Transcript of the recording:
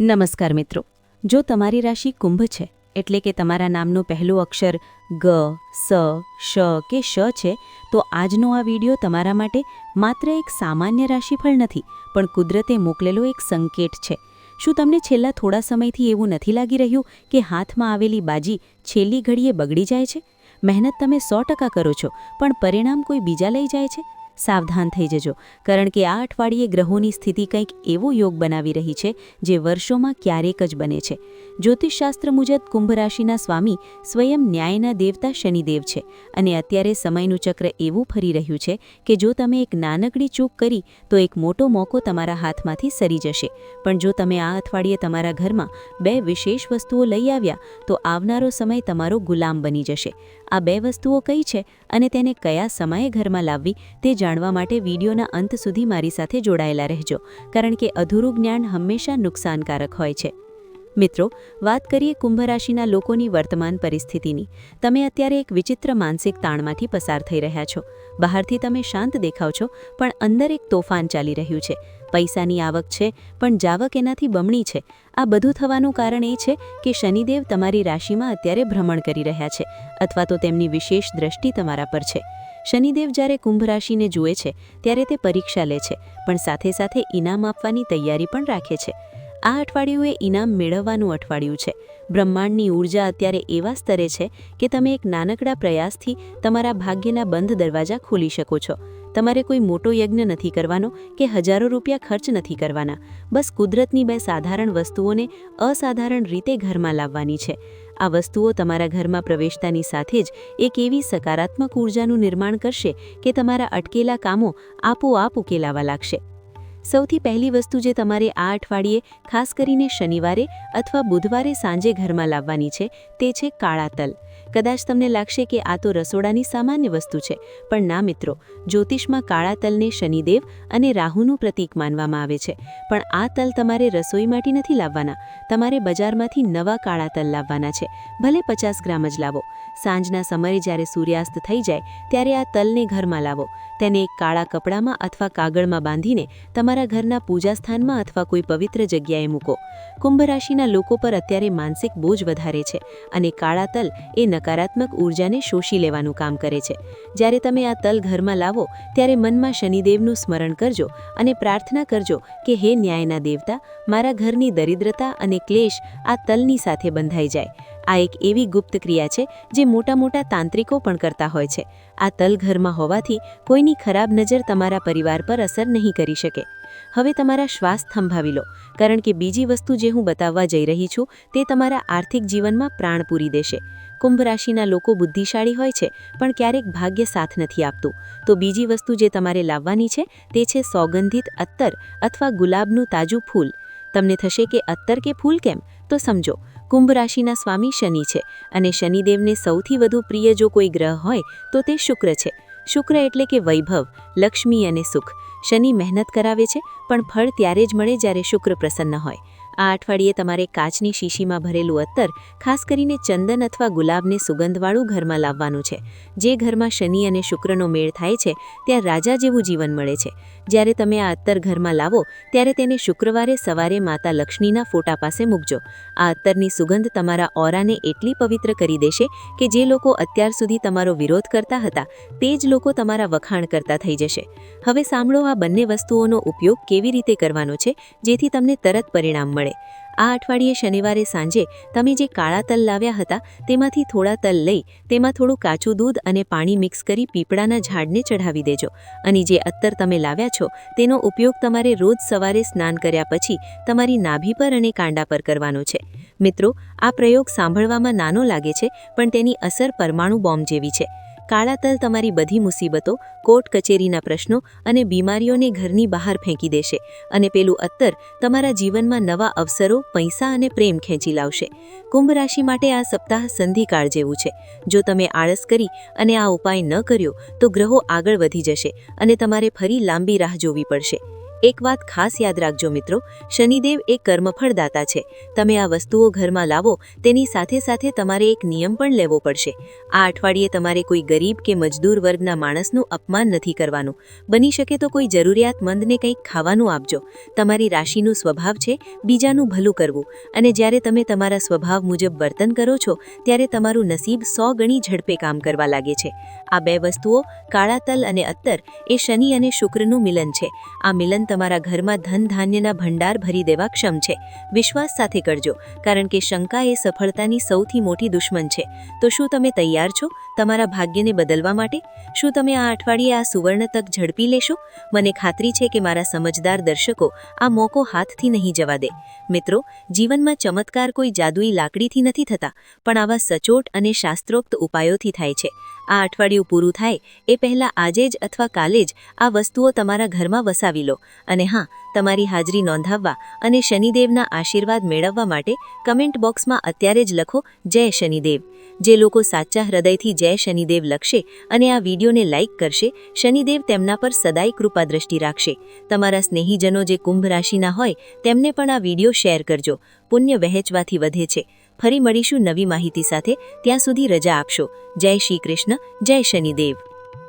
નમસ્કાર મિત્રો. જો તમારી રાશિ કુંભ છે, એટલે કે તમારા નામનું પહેલું અક્ષર ગ, સ, શ કે શ છે, તો આજનો આ વિડિયો તમારા માટે માત્ર એક સામાન્ય રાશિફળ નથી, પણ કુદરતે મોકલેલો એક સંકેત છે. શું તમને છેલ્લા થોડા સમયથી એવું નથી લાગી રહ્યું કે હાથમાં આવેલી બાજી છેલ્લી ઘડીએ બગડી જાય છે? મહેનત તમે સો ટકા કરો છો, પણ પરિણામ કોઈ બીજા લઈ જાય છે? સાવધાન થઈ જજો. કારણ કે આ અઠવાડિયે ગ્રહોની સ્થિતિ કંઈક એવો યોગ બનાવી રહી છે, જે વર્ષોમાં ક્યારેક જ બને છે. જ્યોતિષશાસ્ત્ર મુજબ કુંભ રાશિના સ્વામી સ્વયં ન્યાયના દેવતા શનિદેવ છે અને અત્યારે સમયનું ચક્ર એવું ફરી રહ્યું છે કે જો તમે એક નાનકડી ચૂક કરી, તો એક મોટો મોકો તમારા હાથમાંથી સરી જશે. પણ જો તમે આ અઠવાડિયે તમારા ઘરમાં બે વિશેષ વસ્તુઓ લઈ આવ્યા, તો આવનારો સમય તમારો ગુલામ બની જશે. આ બે વસ્તુઓ કઈ છે અને તેને કયા સમયે ઘરમાં લાવવી તે જાણવા માટે વિડીયોના અંત સુધી મારી સાથે જોડાયેલા રહેજો, કારણ કે અધૂરું જ્ઞાન હંમેશા નુકસાનકારક હોય છે. મિત્રો, વાત કરીએ કુંભ રાશિના લોકોની વર્તમાન પરિસ્થિતિની. તમે અત્યારે એક વિચિત્ર માનસિક તાણમાંથી પસાર થઈ રહ્યા છો. બહારથી તમે શાંત દેખાવ છો, પણ અંદર એક તોફાન ચાલી રહ્યું છે. પૈસાની આવક છે, પણ જાવક એનાથી બમણી છે. આ બધું થવાનું કારણ એ છે કે શનિદેવ તમારી રાશિમાં અત્યારે ભ્રમણ કરી રહ્યા છે, અથવા તો તેમની વિશેષ દ્રષ્ટિ તમારા પર છે. શનિદેવ જ્યારે કુંભ રાશિને જુએ છે, ત્યારે તે પરીક્ષા લે છે, પણ સાથે સાથે ઇનામ આપવાની તૈયારી પણ રાખે છે. આ અઠવાડિયું એ ઇનામ મેળવવાનું અઠવાડિયું છે. બ્રહ્માંડની ઊર્જા અત્યારે એવા સ્તરે છે કે તમે એક નાનકડા પ્રયાસથી તમારા ભાગ્યના બંધ દરવાજા ખોલી શકો છો. તમારે કોઈ મોટો યજ્ઞ નથી કરવાનો કે હજારો રૂપિયા ખર્ચ નથી કરવાના. બસ કુદરતની બે સાધારણ વસ્તુઓને અસાધારણ રીતે ઘરમાં લાવવાની છે. આ વસ્તુઓ તમારા ઘરમાં પ્રવેશતાની સાથે જ એક એવી સકારાત્મક ઊર્જાનું નિર્માણ કરશે કે તમારા અટકેલા કામો આપોઆપ ઉકેલાવા લાગશે. સૌથી પહેલી વસ્તુ જે તમારે આ અઠવાડિયે, ખાસ કરીને શનિવારે અથવા બુધવારે સાંજે ઘરમાં લાવવાની છે, તે છે કાળા તલ. કદાચ તમને લાગશે કે આ તો રસોડાની સામાન્ય વસ્તુ છે, પણ ના મિત્રો, જ્યોતિષમાં કાળા તલને શનિદેવ અને રાહુનું પ્રતીક માનવામાં આવે છે. પણ આ તલ તમારે રસોઈ માટે નથી લાવવાના. તમારે બજારમાંથી નવા કાળા તલ લાવવાના છે. ભલે પચાસ ગ્રામ જ લાવો. સાંજના સમયે જ્યારે સૂર્યાસ્ત થઈ જાય, ત્યારે આ તલને ઘરમાં લાવો. તેને એક કાળા કપડામાં અથવા કાગળમાં બાંધીને તમારા ઘરના પૂજા સ્થાનમાં અથવા કોઈ પવિત્ર જગ્યાએ મૂકો. કુંભ રાશિના લોકો પર અત્યારે માનસિક બોજ વધારે છે અને કાળા તલ એ નકારાત્મક ઉર્જાને શોષી લેવાનું કામ કરે છે. જ્યારે તમે આ તલ ઘરમાં લાવો, ત્યારે મનમાં શનિદેવનું સ્મરણ કરજો અને પ્રાર્થના કરજો કે હે ન્યાયના દેવતા, મારા ઘરની દરિદ્રતા અને ક્લેશ આ તલની સાથે બંધાઈ જાય. આ એક એવી ગુપ્ત ક્રિયા છે જે મોટા મોટા તાંત્રિકો પણ કરતા હોય છે. આ તલઘરમાં હોવાથી કોઈની ખરાબ નજર તમારા પરિવાર પર અસર નહીં કરી શકે. હવે તમારા શ્વાસ થંભાવી લો, કારણ કે બીજી વસ્તુ જે હું બતાવવા જઈ રહી છું તે તમારા આર્થિક જીવનમાં પ્રાણ પૂરી દેશે. કુંભ રાશિના લોકો બુદ્ધિશાળી હોય છે, પણ ક્યારેક ભાગ્ય સાથ નથી આપતું. તો બીજી વસ્તુ જે તમારે લાવવાની છે તે છે સોગંધિત અત્તર અથવા ગુલાબનું તાજું ફૂલ. તમને થશે કે અત્તર કે ફૂલ કેમ? તો સમજો કુંભ રાશિના સ્વામી શનિ છે અને શનિદેવને સૌથી વધુ પ્રિય જો કોઈ ગ્રહ હોય, તો તે શુક્ર છે. શુક્ર એટલે કે વૈભવ, લક્ષ્મી અને સુખ. શનિ મહેનત કરાવે છે, પણ ફળ ત્યારે જ મળે જ્યારે શુક્ર પ્રસન્ન હોય. આ અઠવાડિયે તમારે કાચની શીશીમાં ભરેલું અત્તર, ખાસ કરીને ચંદન અથવા ગુલાબને સુગંધવાળું ઘરમાં લાવવાનું છે. જે ઘરમાં શનિ અને શુક્રનો મેળ થાય છે, ત્યાં રાજા જેવું જીવન મળે છે. જ્યારે તમે આ અત્તર ઘરમાં લાવો, ત્યારે તેને શુક્રવારે સવારે માતા લક્ષ્મીના ફોટા પાસે મૂકજો. આ અત્તરની સુગંધ તમારા ઓરાને એટલી પવિત્ર કરી દેશે કે જે લોકો અત્યાર સુધી તમારો વિરોધ કરતા હતા, તે જ લોકો તમારા વખાણ કરતા થઈ જશે. હવે સાંભળો આ બંને વસ્તુઓનો ઉપયોગ કેવી રીતે કરવાનો છે, જેથી તમને તરત પરિણામ મળે. આ અઠવાડિયે શનિવારે સાંજે તમે જે કાળા તલ લાવ્યા હતા, તેમાંથી થોડા તલ લઈ, તેમાં થોડું કાચું દૂધ અને પાણી મિક્સ કરી પીપળાના ઝાડને ચઢાવી દેજો. અને જે અત્તર તમે લાવ્યા છો, તેનો ઉપયોગ તમારે રોજ સવારે સ્નાન કર્યા પછી તમારી નાભી પર અને કાંડા પર કરવાનો છે. મિત્રો, આ પ્રયોગ સાંભળવામાં નાનો લાગે છે, પણ તેની અસર પરમાણુ બોમ્બ જેવી છે. કાળા તલ તમારી બધી મુસીબતો, કોર્ટ કચેરીના પ્રશ્નો અને બીમારીઓને ઘરની બહાર ફેંકી દેશે અને પેલું અત્તર તમારા જીવનમાં નવા અવસરો, પૈસા અને પ્રેમ ખેંચી લાવશે. કુંભ રાશિ માટે આ સપ્તાહ સંધિકાળ જેવું છે. જો તમે આળસ કરી અને આ ઉપાય ન કર્યો, તો ગ્રહો આગળ વધી જશે અને તમારે ફરી લાંબી રાહ જોવી પડશે. એક વાત ખાસ યાદ રાખજો મિત્રો, શનિદેવ એ કર્મફળદાતા છે. તમે આ વસ્તુઓ ઘરમાં લાવો, તેની સાથે સાથે તમારે એક નિયમ પણ લેવો પડશે. આ અઠવાડિયે તમારે કોઈ ગરીબ કે મજદૂર વર્ગના માણસનું અપમાન નથી કરવાનું. બની શકે તો કોઈ જરૂરિયાતમંદને કંઈક ખાવાનું આપજો. તમારી રાશિનું સ્વભાવ છે, બીજાનું ભલું કરવું. અને જ્યારે તમે તમારા સ્વભાવ મુજબ વર્તન કરો છો, ત્યારે તમારું નસીબ સો ગણી ઝડપે કામ કરવા લાગે છે. આ બે વસ્તુઓ કાળા તલ અને અત્તર, એ શનિ અને શુક્રનું મિલન છે. આ મિલન તમારા ઘરમાં ધન ધાન્યના ભંડાર ભરી દેવા ક્ષમ છે. વિશ્વાસ સાથે કરજો, કારણ કે શંકા એ સફળતાની સૌથી મોટી દુશ્મન છે. તો શું તમે તૈયાર છો તમારા ભાગ્યને બદલવા માટે? શું તમે આ અઠવાડિયે આ સુવર્ણ તક ઝડપી લેશો? મને ખાતરી છે કે મારા સમજદાર દર્શકો આ મોકો હાથથી નહીં જવા દે. મિત્રો, જીવનમાં ચમત્કાર કોઈ જાદુઈ લાકડીથી નથી થતા, પણ આવા સચોટ અને શાસ્ત્રોક્ત ઉપાયોથી થાય છે. આ અઠવાડિયું પૂરું થાય એ પહેલાં આજે જ અથવા કાલે જ આ વસ્તુઓ તમારા ઘરમાં વસાવી લો. અને હા, તમારી હાજરી નોંધાવવા અને શનિદેવના આશીર્વાદ મેળવવા માટે કમેન્ટ બોક્સમાં અત્યારે જ લખો, જય શનિદેવ. જે લોકો સાચા હૃદયથી જય શનિદેવ લખશે અને આ વિડીયોને લાઇક કરશે, શનિદેવ તેમના પર સદાય કૃપા દ્રષ્ટિ રાખશે. તમારા સ્નેહીજનો જે કુંભ રાશિના હોય, તેમને પણ આ વીડિયો શેર કરજો. પુણ્ય વહેંચવાથી વધે છે. ફરી મળીશું નવી માહિતી સાથે. ત્યાં સુધી રજા આપશો. જય શ્રી કૃષ્ણ. જય શનિદેવ.